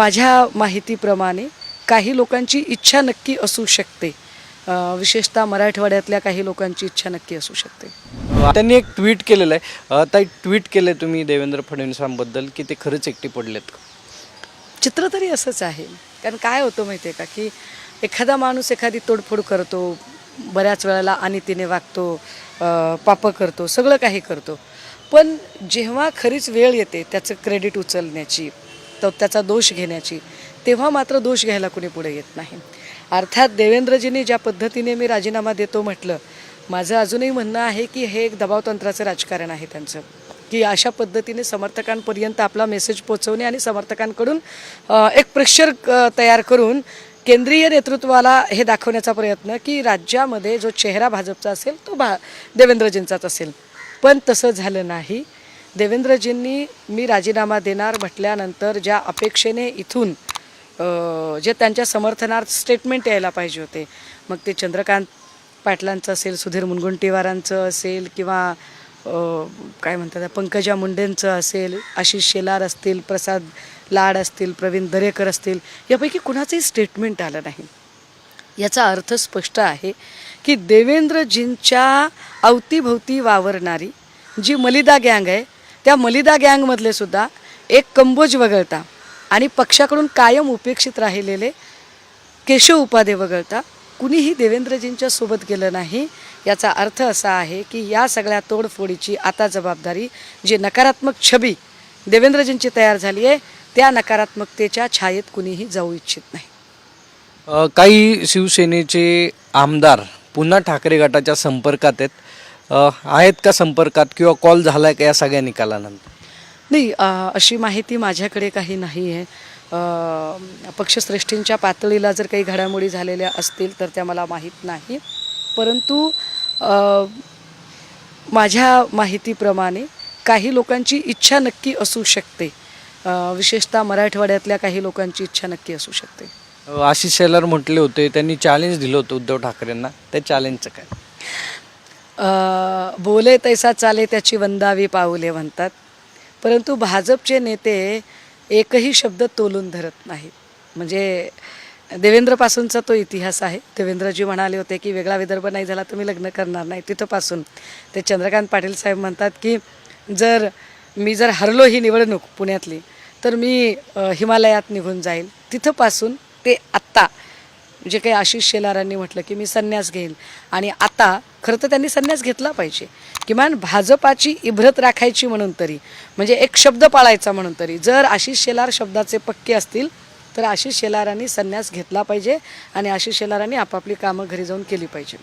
माझ्या माहितीप्रमाणे काही लोकांची इच्छा नक्की असू शकते. विशेषतः मराठवाड्यातल्या काही लोकांची इच्छा नक्की असू शकते. त्यांनी एक ट्विट केलेलं आहे. ताई ट्विट केलं तुम्ही देवेंद्र फडणवीसांबद्दल की ते खरंच एकटे पडलेत चित्र तरी असंच आहे. कारण काय होतं माहिती आहे का की एखादा माणूस एखादी तोडफोड करतो बऱ्याच वेळेला अनितीने वागतो पापं करतो सगळं काही करतो. पण जेव्हा खरीच वेळ येते त्याचं क्रेडिट उचलण्याची तो त्याचा दोष घेण्याची. तेव्हा मात्र दोष घ्यायला कुणी पुढे येत नाही. अर्थात देवेंद्रजींनी ज्या पद्धतीने मी राजीनामा देतो म्हटलं माझं अजूनही म्हणणं आहे की हे एक दबावतंत्राचं राजकारण आहे त्यांचं. की अशा पद्धतीने समर्थकांपर्यंत आपला मेसेज पोचवणे आणि समर्थकांकडून एक प्रेशर तयार करून केंद्रीय नेतृत्वाला हे दाखवण्याचा प्रयत्न की राज्यामध्ये जो चेहरा भाजपचा असेल तो भा देवेंद्रजींचाच असेल. पण तसं झालं नाही. देवेंद्रजींनी मी राजीनामा देणार म्हटल्यानंतर ज्या अपेक्षेने इथून जे त्यांच्या समर्थनार्थ स्टेटमेंट यायला पाहिजे होते मग ते चंद्रकांत पाटलांचं असेल सुधीर मुनगुंटीवारांचं असेल किंवा काय म्हणतात पंकजा मुंडेंचं असेल आशिष शेलार असतील प्रसाद लाड असतील प्रवीण दरेकर असतील यापैकी कुणाचंही स्टेटमेंट आलं नाही. याचा अर्थ स्पष्ट आहे की देवेंद्रजींच्या अवतीभोवती वावरणारी जी मलिदा गँग आहे त्या मलिदा गँगमधले सुद्धा एक कंबोज वगळता आणि पक्षाकडून कायम उपेक्षित राहिलेले केशव उपाधे वगळता कुणीही देवेंद्रजींच्या सोबत गेलं नाही. याचा अर्थ असा आहे की या सगळ्या तोडफोडीची आता जबाबदारी जी नकारात्मक छबी देवेंद्रजींची तयार झाली आहे त्या नकारात्मकतेच्या छायेत कुणीही जाऊ इच्छित नाही. काही शिवसेनेचे आमदार पुन्हा ठाकरे गटाच्या संपर्कात आहेत. आहेत का संपर्कात किंवा कॉल झाला आहे का या सगळ्या निकालानंतर? नाही अशी माहिती माझ्याकडे काही नाही आहे पक्षश्रेष्ठींच्या पातळीला जर काही घडामोडी झालेल्या असतील तर त्या मला माहीत नाही. परंतु माझ्या माहितीप्रमाणे काही लोकांची इच्छा नक्की असू शकते. विशेषतः मराठवाड्यातल्या काही लोकांची इच्छा नक्की असू शकते. आशिष शेलार म्हटले होते त्यांनी चॅलेंज दिलं होतं उद्धव ठाकरेंना. त्या चॅलेंजचं काय? बोले तैसा चाले त्याची वंदावी पाऊले म्हणतात. परंतु भाजपचे नेते एकही शब्द तोलून धरत नाहीत. म्हणजे देवेंद्रपासूनचा तो इतिहास आहे. देवेंद्रजी म्हणाले होते की वेगळा विदर्भ नाही झाला तर मी लग्न करणार नाही. तिथंपासून ते चंद्रकांत पाटील साहेब म्हणतात की जर मी जर हरलो ही निवडणूक पुण्यातली तर मी हिमालयात निघून जाईल. तिथंपासून ते आत्ता जे काही आशिष शेलारांनी म्हटलं की मी संन्यास घेईल आणि आता खरं तर त्यांनी संन्यास घेतला पाहिजे. किमान भाजपाची इभ्रत राखायची म्हणून तरी म्हणजे एक शब्द पाळायचा म्हणून तरी जर आशिष शेलार शब्दाचे पक्के असतील तर आशिष शेलारांनी संन्यास घेतला पाहिजे आणि आशिष शेलारांनी आपापली कामं घरी जाऊन केली पाहिजे.